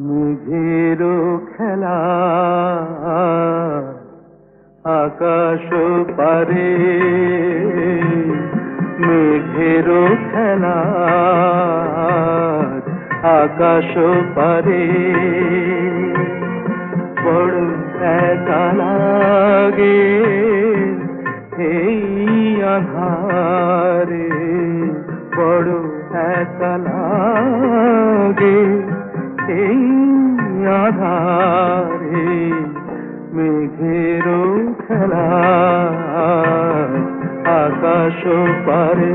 মেঘেরও খেলা আকাশ পারে। মেঘেরও খেলা আকাশ পারে। বড় একা লাগে এই আধারে। বড় একা লাগে এই আধারে মেঘেরও খেলা আকাশ পারে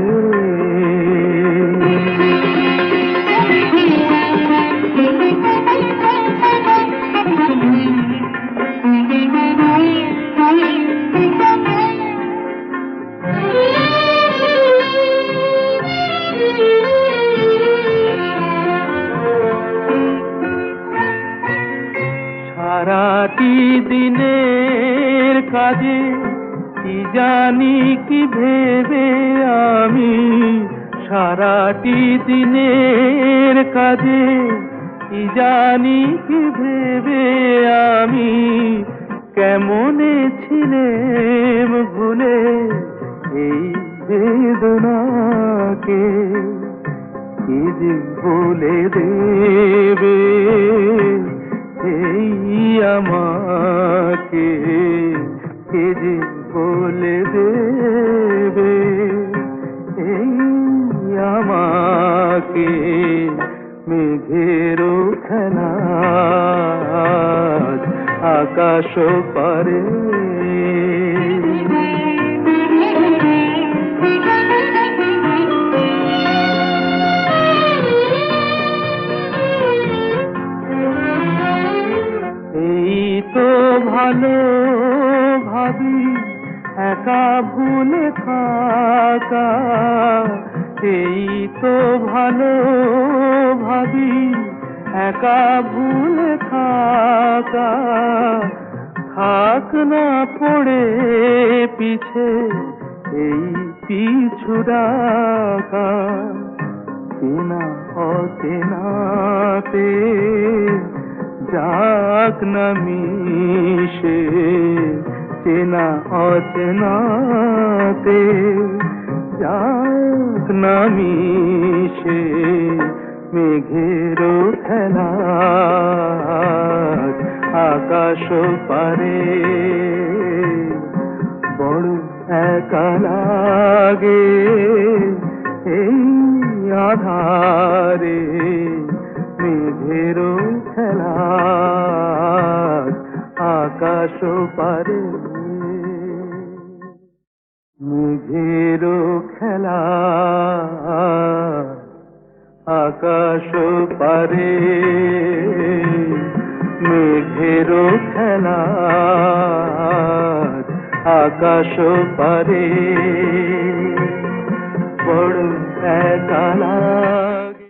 সারাটি দিনের কাজে, কি জানি, কি ভেবে আমি? সারাটি দিনের কাজে, কি জানি, কি ভেবে আমি? কেমনে ছিলেম ভুলে এই বেদনাকে? কি যে বলে দেবে বলে দেবে এই আমাকে মেঘেরও খেলা। আকাশ পারে। ভালো একা ভুলে থাকা, এই তো ভালো ভাবি, একা ভুলে থাকা। থাক না পড়ে পিছে, এই পিছু ডাকা। চেনা অচেনাতে যাক না মিশে। চেনা অচেনাতে যাক না মিশে মেঘেরও খেলা। আকাশ পারে বড় একা লাগে এই আধারে মেঘেরও খেলা। আকাশ পারে আকাশ পারে। মেঘের খেলা আকাশ পারে। বড় একালা